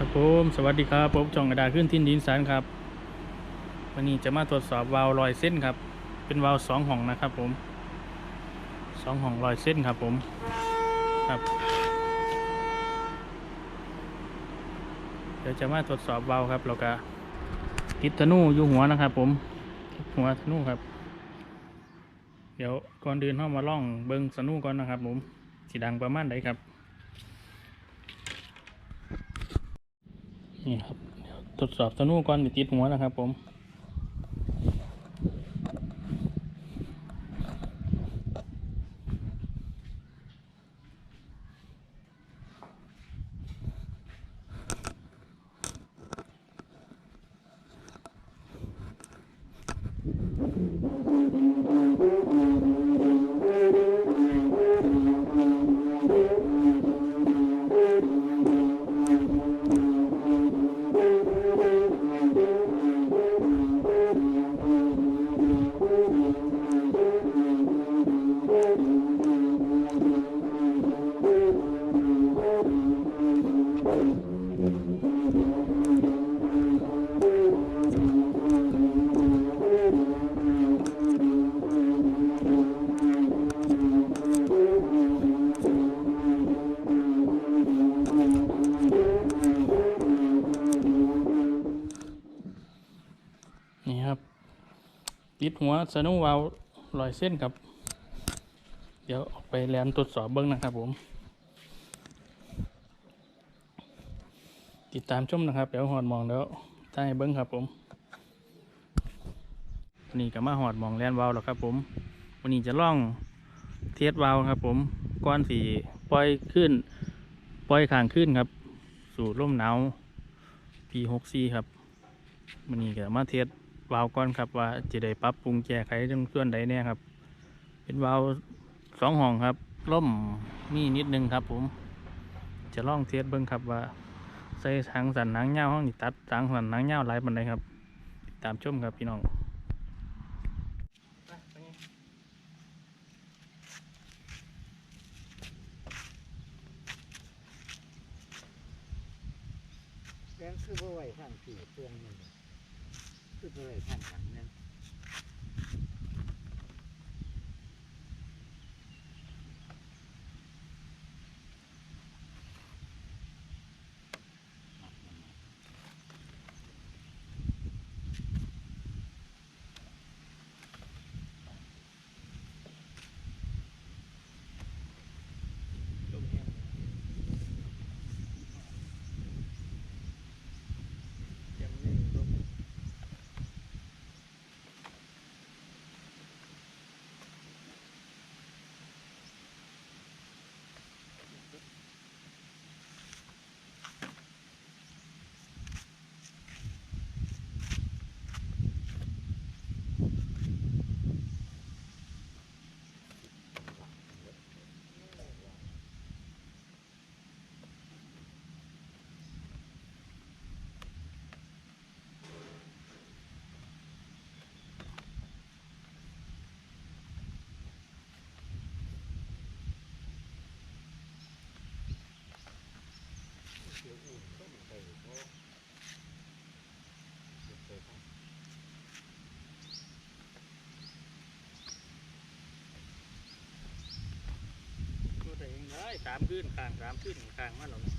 ครับผมสวัสดีครับผมจ่องกระดาษขึ้นทินดินสารครับ วันนี้จะมาตรวจสอบวาล์วลอยเส้นครับ เป็นวาล์วสองห้องนะครับ ผมสองห้องลอยเส้นครับ ผมครับเดี๋ยวจะมาตรวจสอบวาล์วครับแล้วก็ติดธนูอยู่หัวนะครับ ผมหัวธนูครับ เดี๋ยวก่อนเดินเข้ามาล่องเบิ้งสนูก่อนนะครับ ผมสีดังประมาณไหนครับ นี่ครับเดี๋ยวตรวจสอบตัวนู้ก่อนติดหัวนะครับผม หัวสนุวาลลอยเส้นครับ เดี๋ยวออกไปแลนตรวจสอบเบิ้งนะครับผม ติดตามชมนะครับ เดี๋ยวหอดมองแล้วให้เบิ้งครับผมวันนี้ก็มาหอดมองแลนวาลแล้วครับ ผม วันนี้จะล่องเทสวาลครับ ผมก้อนสีปล่อยขึ้น ปล่อยขางขึ้นครับ สู่ร่มหนาว P6C ครับวันนี้ก็มาเทส วาล์วก่อนครับว่าจะได้ปรับปรุงแก้ไขตรงส่วนใดแน่ครับ เป็นวาล์วสองห้องครับล่มมีนิดนึงครับ ผม จะลองเทสเบิ้งครับว่าใส่ทางสันหนังเงาวห้องนี่ตัดทางสันหนังเงาวหลายปันใดครับ ตามชมครับพี่น้องแกงคือบ่ไหวทางผีเปลืองนี่ คือบ่ไหวทางหลังนั่นลมแห้งยังไม่ลม เดี๋ยวอุ่นก็มันไปเพราะเดี๋ยวไปทำ ตัวเองได้ สามขึ้นข้างสามขึ้นข้างมาหรอกจ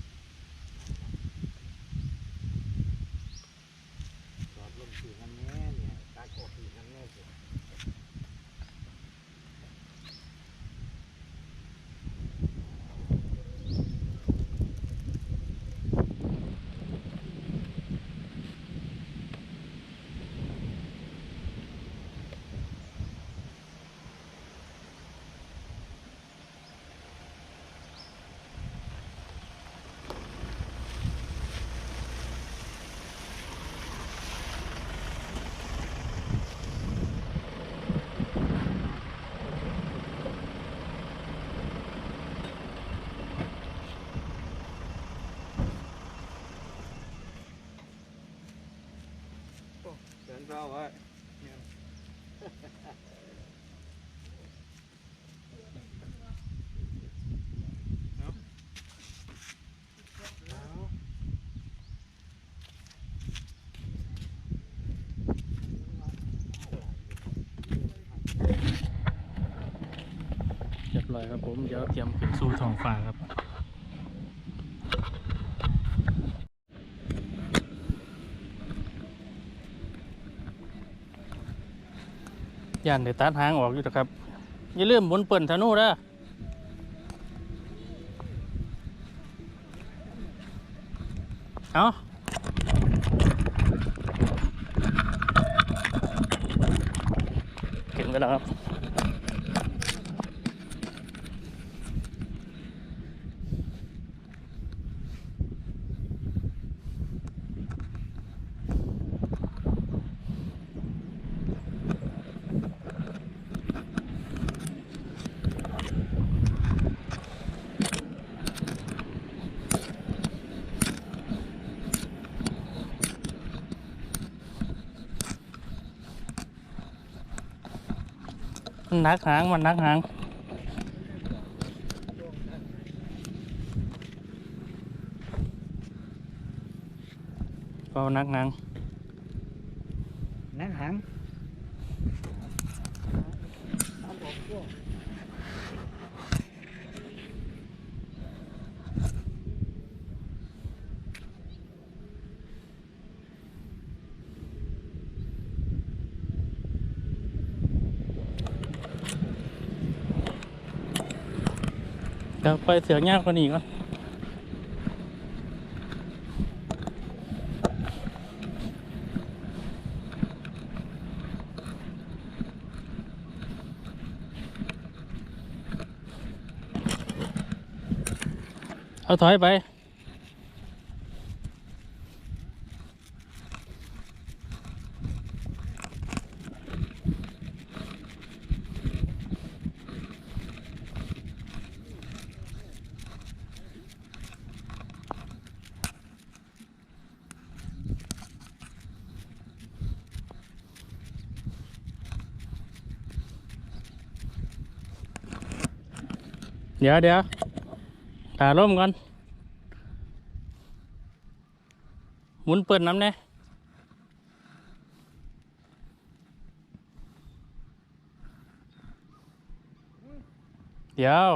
It's ลเรียบร้อยครับผม เดี๋ยวเตรียมขึ้นสู่ท้องฟ้าครับ ย่านเด้ตัดหางออกอยู่นะครับ อย่าลืมหมุนเปิ่นธนูนะเอาเก่งไปแล้วครับ มันนักหางมันนักหางก็นักหางนักหางเอาบอกพวก เดี๋ยวไปเสือกยากกว่านี้ก่อนเอาถอยไป เดี๋ยวเดี๋ยวถ่าร่มก่อนหมุนเปิดน้ำเนี่ยเดี๋ยว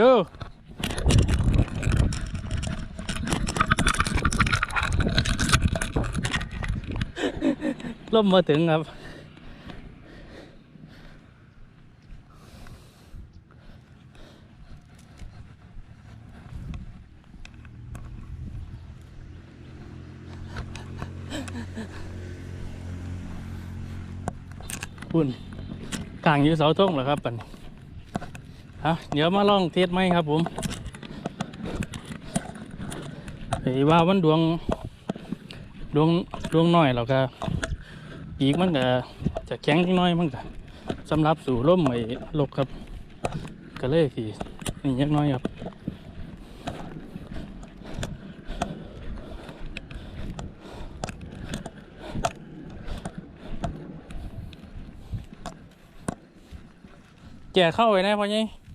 ดูล่มมาถึงครับ คุณกลางอยู่เสาธงเหรอครับปัน อะเดี๋ยวมาลองเทสไหมครับผมเห็นว่ามันดวง ดวงดวงน้อยแล้วก็อีกมันก็จะแข็งนิดน้อยมันก็สำหรับสู่ร่มไอ้ลกครับก็เลยที่นี่ยักน้อยครับแก่เข้าไปนะพ่อยี่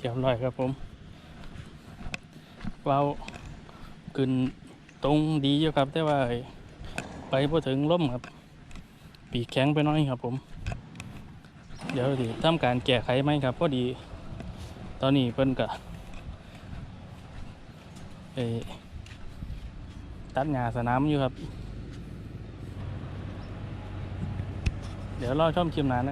เรียบร้อยครับผมเว้าวขึ้นตรงดีอยู่ครับ แต่ว่าไปพอถึงล่มครับ ปีแข็งไปน้อยครับผม เดี๋ยวดิทำการแก้ไขไหมครับพอดี ตอนนี้เพิ่นกะเอตัดหญ้าสนามอยู่ครับ เดี๋ยวรอชมคลิปหน้านะ